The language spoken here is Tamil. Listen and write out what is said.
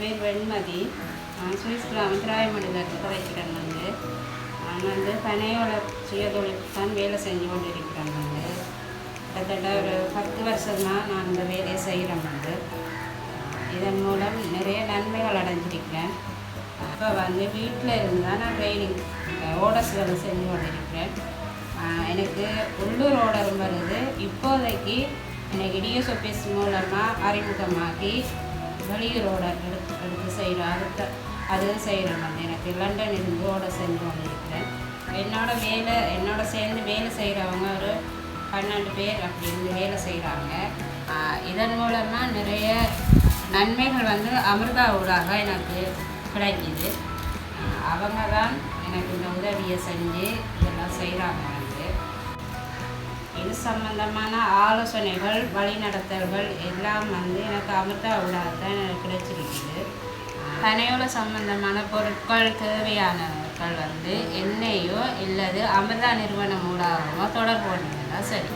பேர் வெண்மதி. நான் சுவிஸ் கிராமம் ராயமடியில் இருந்து கதைக்கிறேன் நான் வந்து பனையோட சுயதொழிலுக்கு தான் வேலை செஞ்சு கொண்டு இருக்கிறேன் வந்து. கிட்டத்தட்ட ஒரு பத்து வருஷமாக நான் இந்த வேலையை செய்கிறேன் வந்து. இதன் மூலம் நிறைய நன்மைகள் அடைஞ்சிருக்கிறேன். இப்போ வந்து வீட்டில் இருந்தால் நான் ட்ரைனிங் ஓடர்ஸ் வேலை செஞ்சு கொண்டிருக்கிறேன். எனக்கு உள்ளூர் ஓடரும் வருது. இப்போதைக்கு எனக்கு டிஎஸ் ஆஃபீஸ் மூலமாக அறிமுகமாகி வெளியூர் எடுத்து எடுத்து செய்கிறோம் அடுத்த அது செய்கிறேன் வந்து எனக்கு லண்டன் இருந்து ஓடர் செஞ்சு என்னோட வேலை என்னோட சேர்ந்து வேலை செய்கிறவங்க ஒரு பன்னெண்டு பேர் அப்படி இருந்து வேலை செய்கிறாங்க இதன் மூலமாக நிறைய நன்மைகள் வந்து அமிர்தா ஊடாக எனக்கு கிடைக்குது. அவங்க தான் எனக்கு இந்த உதவியை செஞ்சு இதெல்லாம் செய்கிறாங்க சம்பந்தமான ஆலோசனைகள் வழிநடத்தல்கள் எல்லாம் வந்து எனக்கு அமிர்தாவிடாக தான் எனக்கு கிடைச்சிருக்குது. பனையோட சம்பந்தமான பொருட்கள் தேவையானவர்கள் வந்து என்னையோ இல்லது அமிர்தா நிறுவனம் ஊடாகவோ தொடர்பு கொண்டீங்கன்னா சரி.